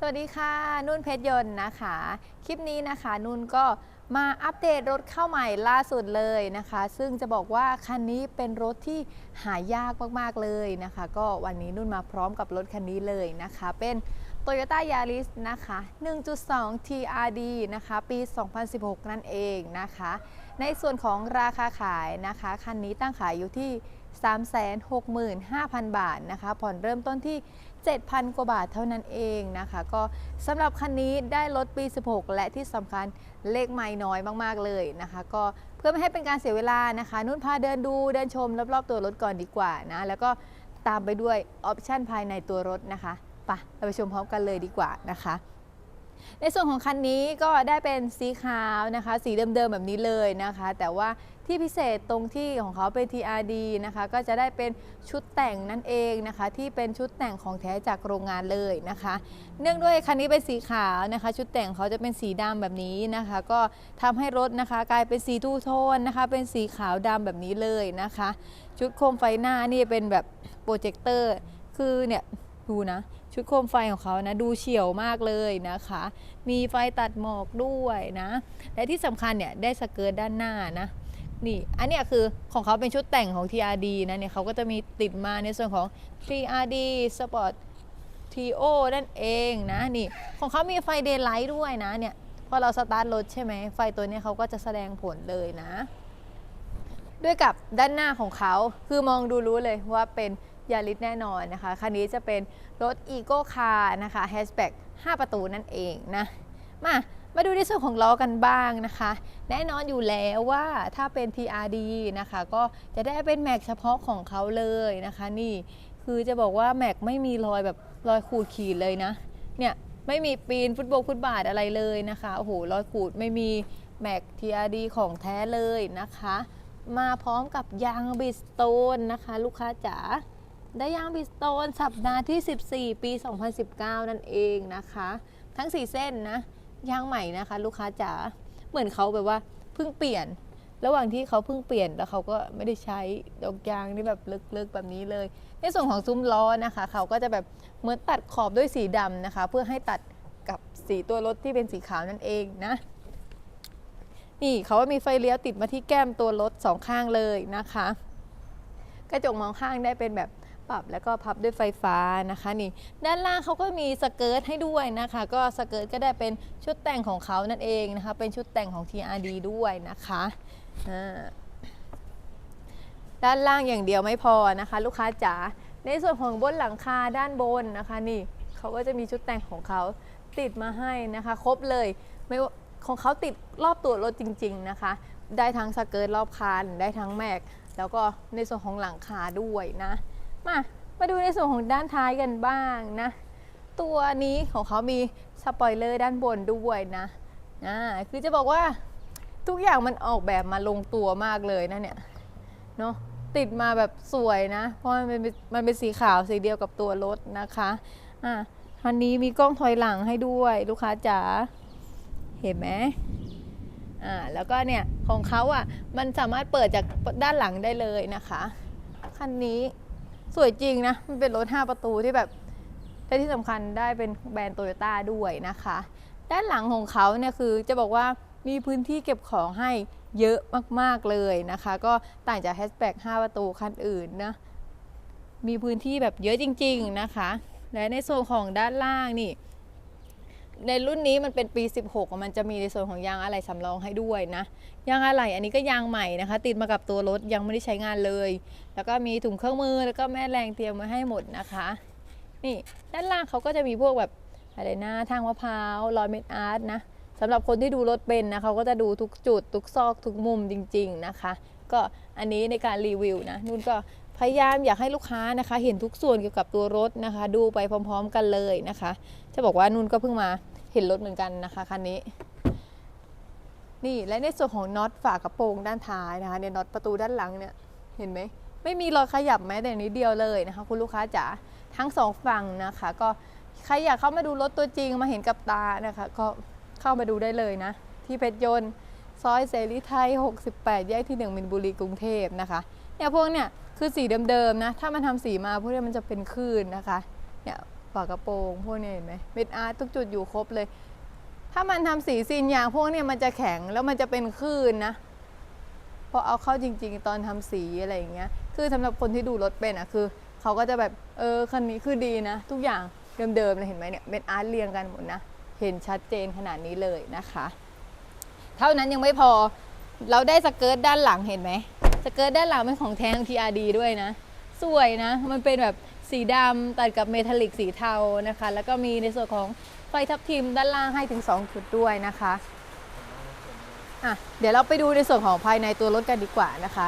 สวัสดีค่ะ นุ่นเพชรยนต์นะคะ คลิปนี้นะคะ นุ่นก็มาอัปเดตรถเข้าใหม่ล่าสุดเลยนะคะ ซึ่งจะบอกว่าคันนี้เป็นรถที่หายากมากๆเลยนะคะ ก็วันนี้นุ่นมาพร้อมกับรถคันนี้เลยนะคะ เป็น Toyota Yaris นะคะ 1.2 TRD นะคะ ปี 2016 นั่นเองนะคะ ในส่วนของราคาขายนะคะ คันนี้ตั้งขายอยู่ที่ 365,000 บาทนะคะ ผ่อนเริ่มต้นที่ 7,000 กว่าบาทเท่านั้นเองนะคะ ก็สำหรับคันนี้ได้รถปี 16 และที่สำคัญเลขไม่น้อยมาก ๆ เลยนะคะ ก็เพื่อไม่ให้เป็นการเสียเวลานะคะ นุ่นพาเดินดูเดินชมรอบ ๆ ตัวรถก่อนดีกว่านะ แล้วก็ตามไปด้วยออปชันภายในตัวรถนะคะไปะเราไปชมพร้อมกันเลยดีกว่านะคะ ในส่วนของคันนี้ก็ได้เป็นสีขาวนะคะ สีเดิมๆแบบนี้เลยนะคะ แต่ว่าที่พิเศษตรงที่ของเขาเป็น TRD นะคะ ก็จะได้เป็นชุดแต่งนั่นเองนะคะ ที่เป็นชุดแต่งของแท้จากโรงงานเลยนะคะ เนื่องด้วยคันนี้เป็นสีขาวนะคะ ชุดแต่งเขาจะเป็นสีดำแบบนี้นะคะ ก็ทำให้รถนะคะ กลายเป็นสีทูโทนนะคะ เป็นสีขาวดำแบบนี้เลยนะคะ ชุดโคมไฟหน้านี่เป็นแบบโปรเจคเตอร์คือเนี่ยดูนะ ชุดโคมไฟของเขานะดูเฉียวมากเลยนะคะ มีไฟตัดหมอกด้วยนะ และที่สำคัญเนี่ยได้สเกิร์ตด้านหน้านะนี่อันนี้คือของเขาเป็นชุดแต่งของ TRD นะเนี่ยเขาก็จะมีติดมาในส่วนของ 3RD Sport TO นั่นเองนะนี่ของเขามีไฟเดย์ไลท์ด้วยนะเนี่ยพอเราสตาร์ทรถใช่ไหมไฟตัวนี้เขาก็จะแสดงผลเลยนะ ด้วยกับด้านหน้าของเขาคือมองดูรู้เลยว่าเป็น ยาริสแน่นอนนะคะ คันนี้จะเป็นรถ e c o Car นะคะ Hatchback 5ประตูนั่นเองนะ มามาดูในส่วนของล้อกันบ้างนะคะ แน่นอนอยู่แล้วว่าถ้าเป็น TRD นะคะ ก็จะได้เป็นแม็กเฉพาะของเขาเลยนะคะ นี่คือจะบอกว่าแม็กไม่มีรอยแบบรอยขูดขีดเลยนะ เนี่ยไม่มีปีนฟุตบอลฟุตบาทอะไรเลยนะคะโอ้โหรอยขูดไม่มีแม็ก TRD ของแท้เลยนะคะ มาพร้อมกับยางบิสโตนนะคะ ลูกค้าจ๋า ได้ยางบิสโตนสัปดาห์ที่ 14 ปี 2019 นั่นเองนะคะ ทั้ง 4 เส้นนะยางใหม่นะคะ ลูกค้าจ๋าเหมือนเขาแบบว่าเพิ่งเปลี่ยน ระหว่างที่เขาเพิ่งเปลี่ยนแล้วเขาก็ไม่ได้ใช้ดอกยางที่แบบลึกๆแบบนี้เลย ในส่วนของซุ้มล้อนะคะ เขาก็จะแบบเหมือนตัดขอบด้วยสีดำนะคะ เพื่อให้ตัดกับสีตัวรถที่เป็นสีขาวนั่นเองนะนี่เขาว่ามีไฟเลี้ยวติดมาที่แก้มตัวรถสองข้างเลยนะคะ กระจกมองข้างได้เป็นแบบ ปรับแล้วก็พับด้วยไฟฟ้านะคะนี่ด้านล่างเขาก็มีสเกิร์ตให้ด้วยนะคะ ก็สเกิร์ตก็ได้เป็นชุดแต่งของเขานั่นเองนะคะ เป็นชุดแต่งของ TRD ด้วยนะคะด้านล่างอย่างเดียวไม่พอนะคะ ลูกค้าจ๋าในส่วนของบนหลังคาด้านบนนะคะนี่เขาก็จะมีชุดแต่งของเขาติดมาให้นะคะ ครบเลยไม่ของเขาติดรอบตัวรถจริง ๆนะคะ ได้ทั้งสเกิร์ตรอบคันได้ทั้งแม็กแล้วก็ในส่วนของหลังคาด้วยนะ มา มาดูในส่วนของด้านท้ายกันบ้างนะ ตัวนี้ของเขามีสปอยเลอร์ด้านบนด้วยนะอ่าคือจะบอกว่าทุกอย่างมันออกแบบมาลงตัวมากเลยนะเนี่ยเนาะติดมาแบบสวยนะ เพราะมันเป็นมันเป็นสีขาวสีเดียวกับตัวรถนะคะอ่าคันนี้มีกล้องถอยหลังให้ด้วยลูกค้าจ๋าเห็นไหมอ่าแล้วก็เนี่ยของเขาอะมันสามารถเปิดจากด้านหลังได้เลยนะคะคันนี้ สวยจริงนะ มันเป็นรถ 5 ประตูที่แบบและที่สำคัญได้เป็นแบรนด์โตโยต้าด้วยนะคะ ด้านหลังของเขาเนี่ยคือจะบอกว่ามีพื้นที่เก็บของให้เยอะมากๆเลยนะคะ ก็ต่างจากแฮชแบ็ก5ประตูคันอื่นนะ มีพื้นที่แบบเยอะจริง ๆนะคะ และในโซนของด้านล่างนี่ ในรุ่นนี้มันเป็นปี 16 มันจะมีในส่วนของยางอะไหล่สำรองให้ด้วยนะ ยางอะไหล่อันนี้ก็ยางใหม่นะคะ ติดมากับตัวรถยังไม่ได้ใช้งานเลย แล้วก็มีถุงเครื่องมือแล้วก็แม่แรงเตรียมไว้ให้หมดนะคะ นี่ด้านล่างเขาก็จะมีพวกแบบอะไรนะทางมะพร้าวรอยเม็ดอาร์ตนะสำหรับคนที่ดูรถเป็นนะเขาก็จะดูทุกจุด ทุกซอกทุกมุมจริง ๆนะคะ ก็อันนี้ในการรีวิวนะนุ่นก็ พยายามอยากให้ลูกค้านะคะ เห็นทุกส่วนเกี่ยวกับตัวรถนะคะ ดูไปพร้อม ๆ กันเลยนะคะ จะบอกว่านุ่นก็เพิ่งมาเห็นรถเหมือนกันนะคะคันนี้ นี่และในส่วนของน็อตฝากระโปรงด้านท้ายนะคะเนี่ยน็อตประตูด้านหลังเนี่ยเห็นไหมไม่มีรอยขยับแม้แต่นิดเดียวเลยนะคะ คุณลูกค้าจ๋าทั้งสองฝั่งนะคะ ก็ใครอยากเข้ามาดูรถตัวจริงมาเห็นกับตานะคะ ก็เข้ามาดูได้เลยนะ ที่เพชรยนต์ซอยเสรีไทย 68 แยกที่1มินบุรีกรุงเทพนะคะเนี่ยพวกเนี่ย คือสีเดิมๆนะ ถ้ามันทำสีมาพวกนี้มันจะเป็นคลื่นนะคะ เนี่ยฝากระโปรงพวกนี้เห็นไหมเม็ดอาร์ตทุกจุดอยู่ครบเลย ถ้ามันทำสีซีนยางพวกนี้มันจะแข็งแล้วมันจะเป็นคลื่นนะพอเอาเข้าจริง ๆ ตอนทำสีอะไรอย่างเงี้ย คือสำหรับคนที่ดูรถเป็นอะคือเขาก็จะแบบเออคันนี้คือดีนะ ทุกอย่างเดิมๆเลยเห็นไหมเนี่ยเป็นอาร์ตเรียงกันหมดนะเห็นชัดเจนขนาดนี้เลยนะคะ เท่านั้นยังไม่พอเราได้สเกิร์ตด้านหลังเห็นไหม สเกิร์ตด้านหลังเป็นของแท้ของ TRD ด้วยนะ สวยนะ มันเป็นแบบสีดำตัดกับเมทัลลิกสีเทานะคะ แล้วก็มีในส่วนของไฟทับทิมด้านล่างให้ถึง 2 จุดด้วยนะคะอะเดี๋ยวเราไปดูในส่วนของภายในตัวรถกันดีกว่านะคะ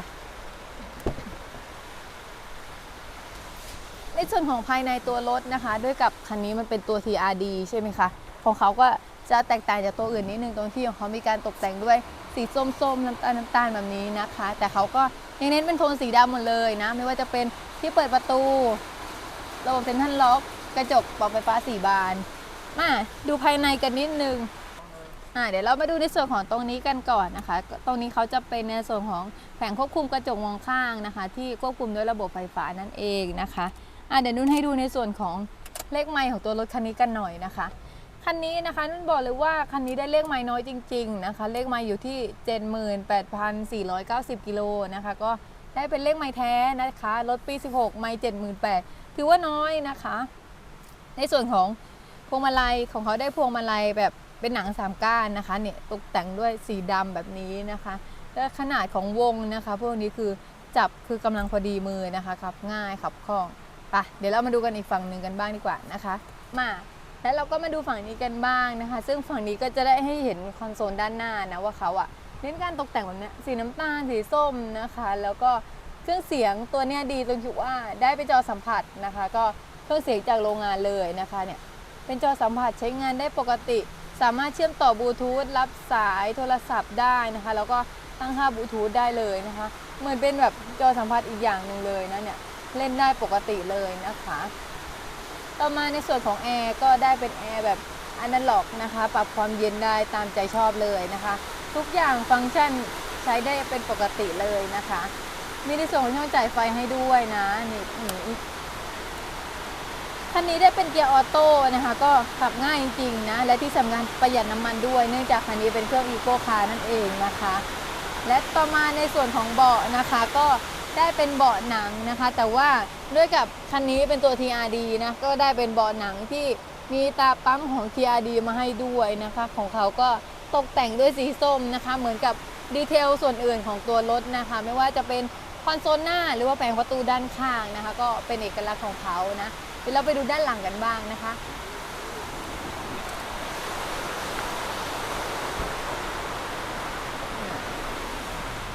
ในส่วนของภายในตัวรถนะคะ ด้วยกับคันนี้มันเป็นตัว TRD ใช่ไหมคะ ของเขาก็ จะแตกต่างจากตัวอื่นนิดนึงตรงที่ของเขามีการตกแต่งด้วยสีส้มๆน้ำตาลน้ำตาลแบบนี้นะคะ แต่เขาก็ยังเน้นเป็นโทนสีดำหมดเลยนะ ไม่ว่าจะเป็นที่เปิดประตู ระบบเซ็นทรัลล็อกกระจกปรับไฟฟ้าสี่บานมาดูภายในกันนิดนึงอ่าเดี๋ยวเรามาดูในส่วนของตรงนี้กันก่อนนะคะ ตรงนี้เขาจะเป็นในส่วนของแผงควบคุมกระจกมองข้างนะคะ ที่ควบคุมด้วยระบบไฟฟ้านั่นเองนะคะอ่าเดี๋ยวนุ่นให้ดูในส่วนของเลขไมล์ของตัวรถคันนี้กันหน่อยนะคะ คันนี้นะคะนุ่นบอกเลยว่าคันนี้ได้เลขไมล์น้อยจริง ๆนะคะ เลขไมล์อยู่ที่ 78,490 กิโลนะคะ ก็ได้เป็นเลขไมล์แท้นะคะรถปี 16 ไมล์78,000ถือว่าน้อยนะคะ ในส่วนของพวงมาลัยของเขาได้พวงมาลัยแบบเป็นหนังสามก้านนะคะเนี่ยตกแต่งด้วยสีดำแบบนี้นะคะและขนาดของวงนะคะ พวกนี้คือจับคือกำลังพอดีมือนะคะขับง่ายขับคล่องไปเดี๋ยวเรามาดูกันอีกฝั่งหนึ่งกันบ้างดีกว่านะคะ มา แล้วเราก็มาดูฝั่งนี้กันบ้างนะคะ ซึ่งฝั่งนี้ก็จะได้ให้เห็นคอนโซลด้านหน้านะว่าเขาอะเน้นการตกแต่งแบบนี้สีน้ำตาลสีส้มนะคะ แล้วก็เครื่องเสียงตัวเนี้ยดีตรงที่ว่าได้ไปนจอสัมผัสนะคะ ก็เครื่องเสียงจากโรงงานเลยนะคะเนี่ยเป็นจอสัมผัสใช้งานได้ปกติ สามารถเชื่อมต่อบลูทูธรับสายโทรศัพท์ได้นะคะ แล้วก็ตั้งค่าบลูทูธได้เลยนะคะเหมือนเป็นแบบจอสัมผัสอีกอย่างหนึ่งเลยนะเนี่ยเล่นได้ปกติเลยนะคะ ต่อมาในส่วนของแอร์ก็ได้เป็นแอร์แบบอนาล็อกนะคะ ปรับความเย็นได้ตามใจชอบเลยนะคะ ทุกอย่างฟังก์ชันใช้ได้เป็นปกติเลยนะคะ มีในส่วนของช่องจ่ายไฟให้ด้วยนะนี่นี่คันนี้ได้เป็นเกียร์ออโต้นะคะ ก็ขับง่ายจริงๆนะ และที่สำคัญประหยัดน้ำมันด้วย เนื่องจากคันนี้เป็นเครื่องอีโก้คาร์นั่นเองนะคะ และต่อมาในส่วนของเบาะนะคะ ก็ได้เป็นเบาะหนังนะคะ แต่ว่า ด้วยกับคันนี้เป็นตัว TRD นะก็ได้เป็นเบาะหนังที่มีตาปั๊มของ TRD มาให้ด้วยนะคะ ของเขาก็ตกแต่งด้วยสีส้มนะคะ เหมือนกับดีเทลส่วนอื่นของตัวรถนะคะ ไม่ว่าจะเป็นคอนโซลหน้าหรือว่าแผงประตูด้านข้างนะคะ ก็เป็นเอกลักษณ์ของเขานะเดี๋ยวเราไปดูด้านหลังกันบ้างนะคะ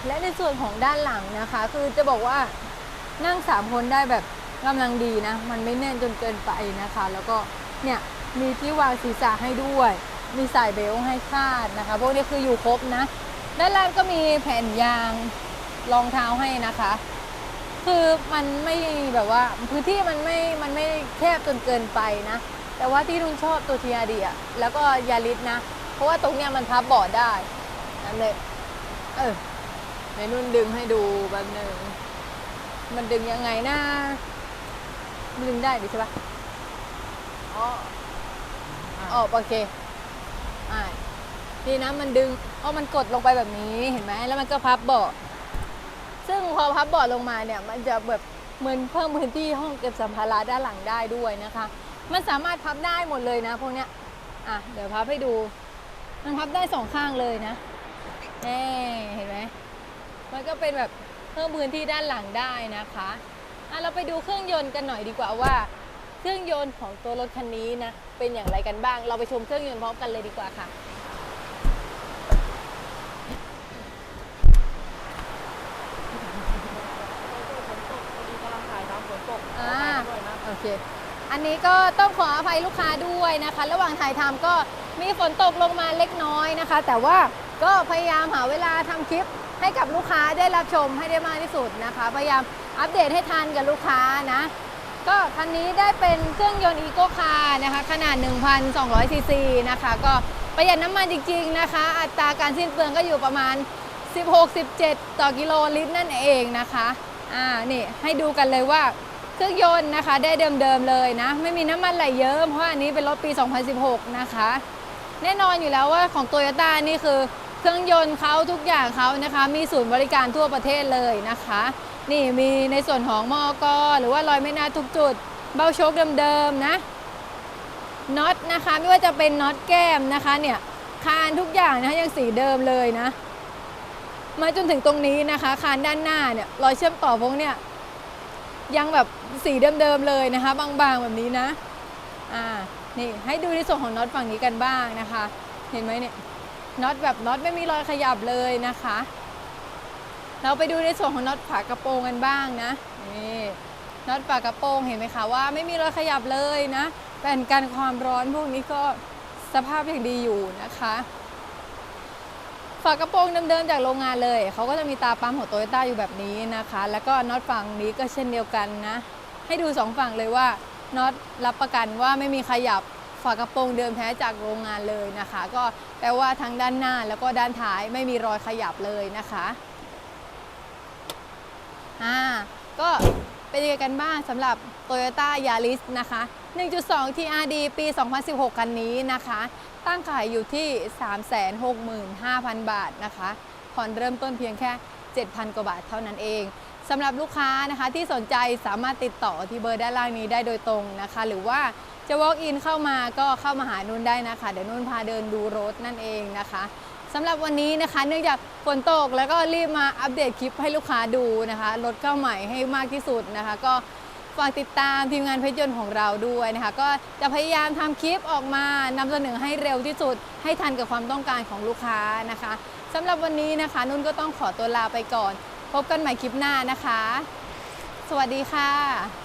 และในส่วนของด้านหลังนะคะ คือจะบอกว่า นั่งสามคนได้แบบกำลังดีนะ มันไม่แน่นจนเกินไปนะคะ แล้วก็เนี่ยมีที่วางศีรษะให้ด้วย มีสายเบลต์ให้คาดนะคะ พวกนี้คืออยู่ครบนะ ด้านล่างก็มีแผ่นยางรองเท้าให้นะคะ คือมันไม่แบบว่าพื้นที่มันไม่ มันไม่แคบจนเกินไปนะ แต่ว่าที่นุ่นชอบตัวทีอาดีอะแล้วก็ยาริสนะ เพราะว่าตรงเนี้ยมันพับเบาะได้นั่นเลยเออในนุ่นดึงให้ดูแบบหนึ่ง มันดึงยังไงนะมันดึงได้ดิใช่ปะอ๋ออ๋อโอเคอ่านี่นะมันดึงอ๋อมันกดลงไปแบบนี้เห็นไหมแล้วมันก็พับเบาะซึ่งพอพับเบาะลงมาเนี่ย มันจะแบบเหมือนเพิ่มพื้นที่ห้องเก็บสัมภาระด้านหลังได้ด้วยนะคะ มันสามารถพับได้หมดเลยนะพวกเนี้ยอะเดี๋ยวพับให้ดู มันพับได้สองข้างเลยนะเน่เห็นไหมมันก็เป็นแบบ เพิ่มพื้นที่ด้านหลังได้นะคะอะเราไปดูเครื่องยนต์กันหน่อยดีกว่าว่า เครื่องยนต์ของตัวรถคันนี้นะเป็นอย่างไรกันบ้าง เราไปชมเครื่องยนต์พร้อมกันเลยดีกว่าค่ะอ่าโอเคอันนี้ก็ต้องขออภัยลูกค้าด้วยนะคะ ระหว่างถ่ายทำก็มีฝนตกลงมาเล็กน้อยนะคะ แต่ว่าก็พยายามหาเวลาทำคลิป ให้กับลูกค้าได้รับชมให้ได้มากที่สุดนะคะ พยายามอัปเดตให้ทันกับลูกค้านะ ก็คันนี้ได้เป็นเครื่องยนต์อีโก้คาร์นะคะ ขนาด 1,200 ซีซีนะคะ ก็ประหยัดน้ำมันจริงๆนะคะ อัตราการสิ้นเปลืองก็อยู่ประมาณ 16-17 ต่อกิโลลิตรนั่นเองนะคะ อ่า นี่ให้ดูกันเลยว่าเครื่องยนต์นะคะได้เดิมๆเลยนะ ไม่มีน้ำมันไหลเยิ้มเพราะอันนี้เป็นรถปี 2016 นะคะ แน่นอนอยู่แล้วว่าของ t o y ยต้นี่คือ เครื่องยนต์เขาทุกอย่างเขานะคะ มีศูนย์บริการทั่วประเทศเลยนะคะ นี่มีในส่วนของมอกหรือว่ารอยไม่นาทุกจุด เบ้าโชคเดิมๆนะน็อตนะคะไม่ว่าจะเป็นน็อตแก้มนะคะเนี่ยคานทุกอย่างนะคะยังสีเดิมเลยนะ มาจนถึงตรงนี้นะคะ คานด้านหน้าเนี่ยรอยเชื่อมต่อพวกเนี่ยยังแบบสีเดิมๆเลยนะคะ บางๆแบบนี้นะอ่านี่ให้ดูในส่วนของน็อตฝั่งนี้กันบ้างนะคะ เห็นไหมเนี่ย น็อตแบบน็อตไม่มีรอยขยับเลยนะคะ เราไปดูในส่วนของน็อตฝากระโปรงกันบ้างนะนี่น็อตฝากระโปรงเห็นไหมคะว่าไม่มีรอยขยับเลยนะแผ่นกันความร้อนพวกนี้ก็สภาพอย่างดีอยู่นะคะฝากระโปรงเดิมๆจากโรงงานเลย เขาก็จะมีตาปั๊มของโตโยต้าอยู่แบบนี้นะคะ แล้วก็น็อตฝั่งนี้ก็เช่นเดียวกันนะ ให้ดูสองฝั่งเลยว่าน็อตรับประกันว่าไม่มีขยับ ฝากระโปรงเดิมแท้จากโรงงานเลยนะคะ ก็แปลว่าทั้งด้านหน้าแล้วก็ด้านท้ายไม่มีรอยขยับเลยนะคะอ่าก็เป็นยังไงกันบ้างสำหรับ Toyota Yaris นะคะ 1.2 TRD ปี 2016 คันนี้นะคะ ตั้งขายอยู่ที่ 365,000 บาทนะคะผ่อนเริ่มต้นเพียงแค่ 7,000 กว่าบาทเท่านั้นเองสำหรับลูกค้านะคะที่สนใจสามารถติดต่อที่เบอร์ด้านล่างนี้ได้โดยตรงนะคะ หรือว่า จะ walk in เข้ามาก็เข้ามาหานุ่นได้นะคะ เดี๋ยวนุ่นพาเดินดูรถนั่นเองนะคะสำหรับวันนี้นะคะ เนื่องจากฝนตกแล้วก็รีบมาอัปเดตคลิปให้ลูกค้าดูนะคะรถเข้าใหม่ให้มากที่สุดนะคะ ก็ฝากติดตามทีมงานเพชรยนต์ของเราด้วยนะคะ ก็จะพยายามทำคลิปออกมานำเสนอให้เร็วที่สุด ให้ทันกับความต้องการของลูกค้านะคะสำหรับวันนี้นะคะ นุ่นก็ต้องขอตัวลาไปก่อน พบกันใหม่คลิปหน้านะคะ สวัสดีค่ะ